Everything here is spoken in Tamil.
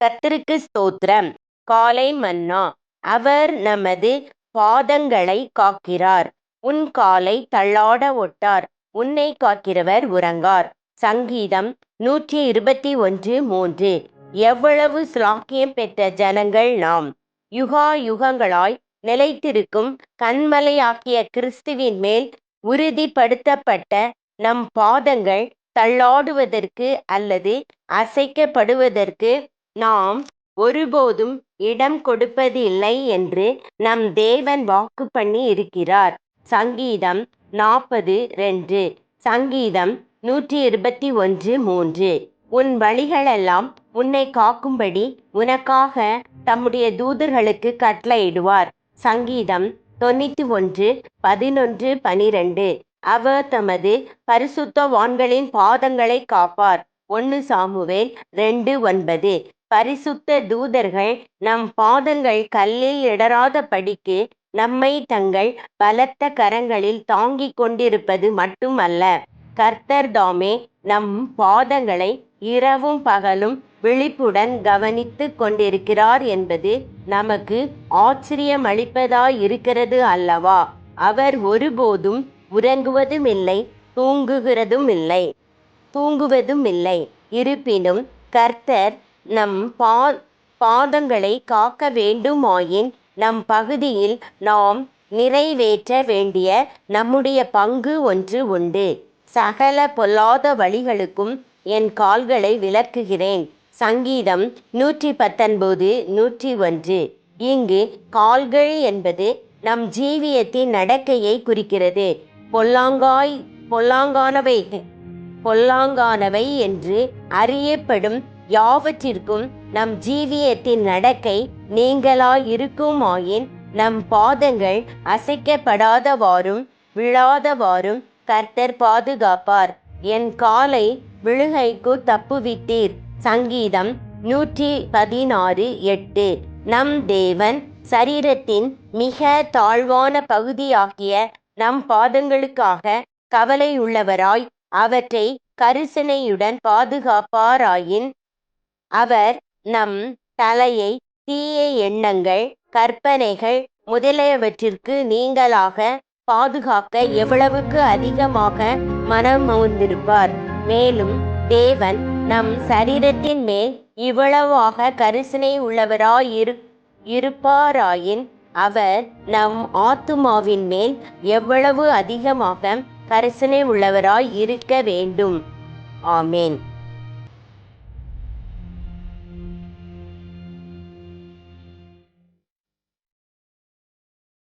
கர்த்தருக்கு ஸ்தோத்திரம். காலை மன்னா அவர் நமது பாதங்களை காக்கிறார். உன் காலை தள்ளாட ஒட்டார். உன்னை காக்கிறவர் உறங்கார். சங்கீதம் நூற்றி இருபத்தி ஒன்று மூன்று. எவ்வளவு சிலாக்கியம் பெற்ற ஜனங்கள் நாம். யுகா யுகங்களாய் நிலைத்திருக்கும் கண்மலையாக்கிய கிறிஸ்துவின் மேல் உறுதிப்படுத்தப்பட்ட நம் பாதங்கள் தள்ளாடுவதற்கு அல்லது அசைக்கப்படுவதற்கு நாம் ஒருபோதும் இடம் கொடுப்பதில்லை என்று நம் தேவன் வாக்கு பண்ணி இருக்கிறார். சங்கீதம் நாற்பது ரெண்டு. சங்கீதம் நூற்றி இருபத்தி ஒன்று மூன்று. உன் வழிகளெல்லாம் உன்னை காக்கும்படி உனக்காக தம்முடைய தூதர்களுக்கு கட்டளையிடுவார். சங்கீதம் தொண்ணூத்தி ஒன்று பதினொன்று பனிரெண்டு. அவர் தமது பரிசுத்தவான்களின் பாதங்களை காப்பார். ஒன்று சாமுவேல் ரெண்டு ஒன்பது. பரிசுத்த தூதர்கள் நம் பாதங்கள் கல்லில் இடராத படிக்கு நம்மை தங்கள் பலத்த கரங்களில் தாங்கிக் கொண்டிருப்பது மட்டுமல்ல. கர்த்தர் தாமே நம் பாதங்களை இரவும் பகலும் விழிப்புடன் கவனித்து கொண்டிருக்கிறார் என்பது நமக்கு ஆச்சரியமளிப்பதாய் இருக்கிறது அல்லவா? அவர் ஒருபோதும் உறங்குவதும் இல்லை தூங்குகிறதும் இல்லை தூங்குவதும் இல்லை இருப்பினும் கர்த்தர் நம் பா பாதங்களை காக்க வேண்டுமாயின் நம் பகுதியில் நாம் நிறைவேற்ற வேண்டிய நம்முடைய பங்கு ஒன்று உண்டு. சகல பொல்லாத வழிகளுக்கும் என் கால்களை விளக்குகிறேன். சங்கீதம் நூற்றி பத்தொன்பது நூற்றி ஒன்று இங்கு கால்கள் என்பது நம் ஜீவியத்தின் நடக்கையை குறிக்கிறது. பொல்லாங்காய் பொல்லாங்கானவை பொல்லாங்கானவை என்று அறியப்படும் யாவற்றிற்கும் நம் ஜீவியத்தின் நடக்கை நீங்களாயிருக்குமாயின் நம் பாதங்கள் அசைக்கப்படாதவாறும் விழாதவாறும் கர்த்தர் பாதுகாப்பார். என் காலை விழுகைக்கு தப்புவித்தீர். சங்கீதம் நூற்றி பதினாறு எட்டு. நம் தேவன் சரீரத்தின் மிக தாழ்வான பகுதியாகிய நம் பாதங்களுக்காக கவலையுள்ளவராய் அவற்றை கரிசனையுடன் பாதுகாப்பாராயின் அவர் நம் தலையை தீய எண்ணங்கள் கற்பனைகள் முதலியவற்றிற்கு நீங்களாக பாதுகாக்க எவ்வளவுக்கு அதிகமாக மனம் மவுந்திருப்பார். மேலும் தேவன் நம் சரீரத்தின் மேல் இவ்வளவாக கரிசனை உள்ளவராய் இரு இருப்பாராயின் அவர் நம் ஆத்துமாவின் மேல் எவ்வளவு அதிகமாக கரிசனை உள்ளவராய் இருக்க வேண்டும். ஆமேன்.